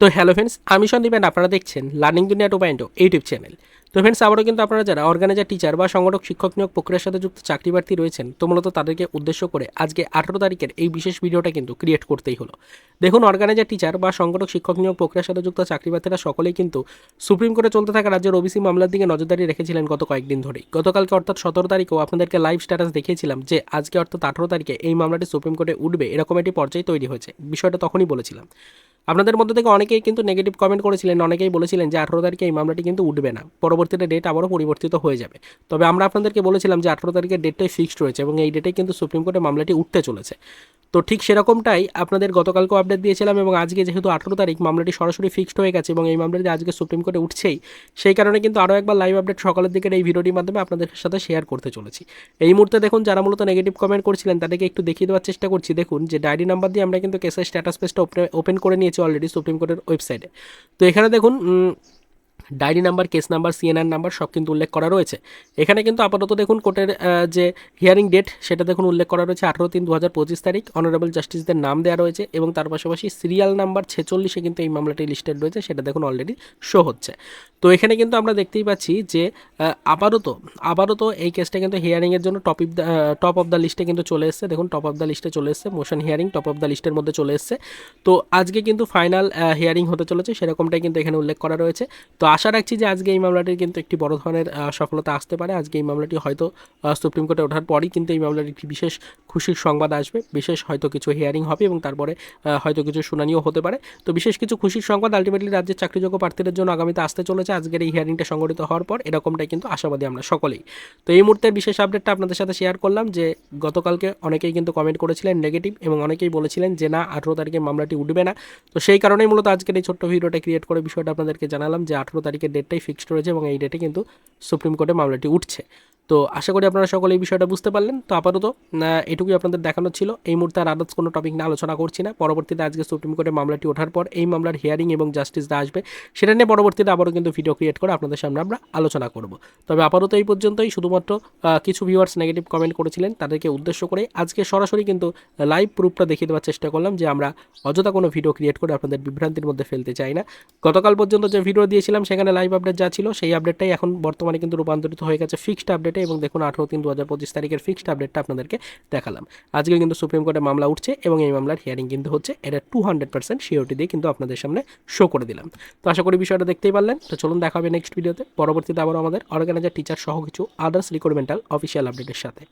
তো hello friends আমি Sandeep and আপনারা দেখছেন learning Duniya two point YouTube channel তো ফ্রেন্ডস আবারও কিন্তু আপনারা যারা অর্গানাইজার টিচার বা সংগঠক, শিক্ষক নিয়োগ প্রক্রিয়ার সাথে যুক্ত চাকরি প্রার্থী রয়েছেন, তো মূলত তাদেরকে উদ্দেশ্য করে আজকে আঠারো তারিখের এই বিশেষ ভিডিওটা কিন্তু ক্রিয়েট করতেই হলো। দেখুন অর্গানাইজার টিচার বা সংগঠক, শিক্ষক নিয়োগ প্রক্রিয়ার সাথে যুক্ত চাকরি প্রার্থীরা সকলেই কিন্তু সুপ্রিম কোর্টে চলতে থাকা রাজ্যের ওবিসি মামলার দিকে নজরদারি রেখেছিলেন গত কয়েকদিন ধরেই। গতকালকে অর্থাৎ সতেরো তারিখেও আপনাদেরকে লাইভ স্ট্যাটাস দেখিয়েছিলাম যে আজকে অর্থাৎ আঠারো তারিখে এই মামলাটি সুপ্রিম কোর্টে উঠবে, এরকম একটি পর্যায়ে তৈরি হয়েছে। বিষয়টা তখনই বলেছিলাম। আপনাদের মধ্যে থেকে অনেকেই কিন্তু নেগেটিভ কমেন্ট করেছিলেন, অনেকেই বলেছিলেন যে আঠারো তারিখে এই মামলাটি কিন্তু উঠবে না, পরবর্তীতে ডেট আবারও পরিবর্তিত হয়ে যাবে। তবে আমরা আপনাদেরকে বলেছিলাম যে আঠারো তারিখের ডেটটাই ফিক্সড রয়েছে এবং এই ডেটেই কিন্তু সুপ্রিম কোর্টে মামলাটি উঠতে চলেছে। তো ঠিক সেরকমটাই আপনাদের গতকালকেও আপডেট দিয়েছিলাম এবং আজকে যেহেতু আঠারো তারিখ, মামলাটি সরাসরি ফিক্সড হয়ে গেছে এবং এই মামলাটি আজকে সুপ্রিম কোর্টে উঠছেই, সেই কারণে কিন্তু আরও একবার লাইভ আপডেট সকালের দিকের এই ভিডিওটির মাধ্যমে আপনাদের সাথে শেয়ার করতে চলেছি। এই মুহূর্তে দেখুন, যারা মূলত নেগেটিভ কমেন্ট করছিলেন, তাদেরকে একটু দেখিয়ে দেওয়ার চেষ্টা করছি। দেখুন, যে ডায়েরি নাম্বার দিয়ে আমরা কিন্তু কেসের স্ট্যাটাস পেজটা ওপেন করে নিয়েছি অলরেডি সুপ্রিম কোর্টের ওয়েবসাইটে তো এখানে দেখুন diary number, case number CNR number সব কিন্তু উল্লেখ করা রয়েছে। এখানে কিন্তু আপাতত দেখুন কোর্টের যে হিয়ারিং ডেট সেটা দেখুন উল্লেখ করা রয়েছে আঠারো তিন দু হাজার পঁচিশ তারিখ। অনারেবল জাস্টিসদের নাম দেওয়া রয়েছে এবং তার পাশাপাশি সিরিয়াল নাম্বার ছেচল্লিশে কিন্তু এই মামলাটি লিস্টেড রয়েছে, সেটা দেখুন অলরেডি শো হচ্ছে। তো এখানে কিন্তু আমরা দেখতেই পাচ্ছি যে আপাতত আপাতত এই কেসটা কিন্তু হিয়ারিংয়ের জন্য top the top of the লিস্টে কিন্তু চলে এসছে। দেখুন টপ অফ দ্য লিস্টে চলে এসছে motion hearing top of the লিস্টের মধ্যে চলে এসছে। তো আজকে কিন্তু ফাইনাল হিয়ারিং হতে চলেছে, সেরকমটাই কিন্তু এখানে উল্লেখ করা রয়েছে। তো আশা রাখছি যে আজকে এই মামলাটির কিন্তু একটি বড় ধরনের সফলতা আসতে পারে। আজকে এই মামলাটি হয়তো সুপ্রিম কোর্টে ওঠার পরই কিন্তু এই মামলার একটি বিশেষ খুশির সংবাদ আসবে। বিশেষ হয়তো কিছু হিয়ারিং হবে এবং তারপরে হয়তো কিছু শুনানিও হতে পারে। তো বিশেষ কিছু খুশির সংবাদ আলটিমেটলি রাজ্যের চাকরিযোগ্য প্রার্থীদের জন্য আগামীতে আসতে চলেছে। আজকের এই হিয়ারিংটা সংগঠিত হওয়ার পর এরকমটাই কিন্তু আশাবাদী আমরা সকলেই। তো এই মুহূর্তের বিশেষ আপডেটটা আপনাদের সাথে শেয়ার করলাম যে, গতকালকে অনেকেই কিন্তু কমেন্ট করেছিলেন নেগেটিভ এবং অনেকেই বলেছিলেন যে, না, আঠেরো তারিখে মামলাটি উঠবে না। তো সেই কারণেই মূলত আজকের এই ছোট্ট ভিডিওটা ক্রিয়েট করে বিষয়টা আপনাদেরকে জানালাম যে, আঠেরো তারিখের ডেটটাই ফিক্সড রয়েছে এবং এই ডেটে কিন্তু সুপ্রিম কোর্টে মামলাটি উঠছে। তো আশা করি আপনারা সকলে এই বিষয়টা বুঝতে পারলেন। তো আপাতত এটুকুই আপনাদের দেখানো ছিল। এই মুহূর্তে আর আদার্স কোনো টপিক নিয়ে আলোচনা করছি না। পরবর্তীতে আজকে সুপ্রিম কোর্টে মামলাটি ওঠার পর এই মামলার হিয়ারিং এবং জাস্টিসটা আসবে, সেটা নিয়ে পরবর্তীতে আবারও কিন্তু ভিডিও ক্রিয়েট করে আপনাদের সামনে আমরা আলোচনা করব। তবে আপাতত এই পর্যন্তই। শুধুমাত্র কিছু ভিউয়ার্স নেগেটিভ কমেন্ট করেছিলেন, তাদেরকে উদ্দেশ্য করে আজকে সরাসরি কিন্তু লাইভ প্রুফটা দেখিয়ে দেওয়ার চেষ্টা করলাম যে আমরা অযথা কোনো ভিডিও ক্রিয়েট করে আপনাদের বিভ্রান্তির মধ্যে ফেলতে চাই না। গতকাল পর্যন্ত যে ভিডিও দিয়েছিলাম, সেখানে লাইভ আপডেট যা ছিল, সেই আপডেটটাই এখন বর্তমানে কিন্তু রূপান্তরিত হয়ে গেছে। ফিক্সড আপডেটে এবং দেখুন আঠেরো তিন দু হাজার পঁচিশ তারিখের ফিক্সড আপডেটটা আপনাদেরকে দেখালাম। আজকে কিন্তু সুপ্রিম কোর্টে মামলা উঠছে এবং এই মামলার হিয়ারিং কিন্তু হচ্ছে এটা টু হান্ড্রেড পার্সেন্ট সিওটি দিয়ে কিন্তু আপনাদের সামনে শো করে দিলাম। তো আশা করি বিষয়টা দেখতেই পারলেন। তো চলুন দেখা হবে নেক্সট ভিডিওতে পরবর্তীতে আবার আমাদের অর্গানাইজার টিচার সহ কিছু আদার্স রিক্রুটমেন্টাল অফিসিয়াল আপডেটের সাথে।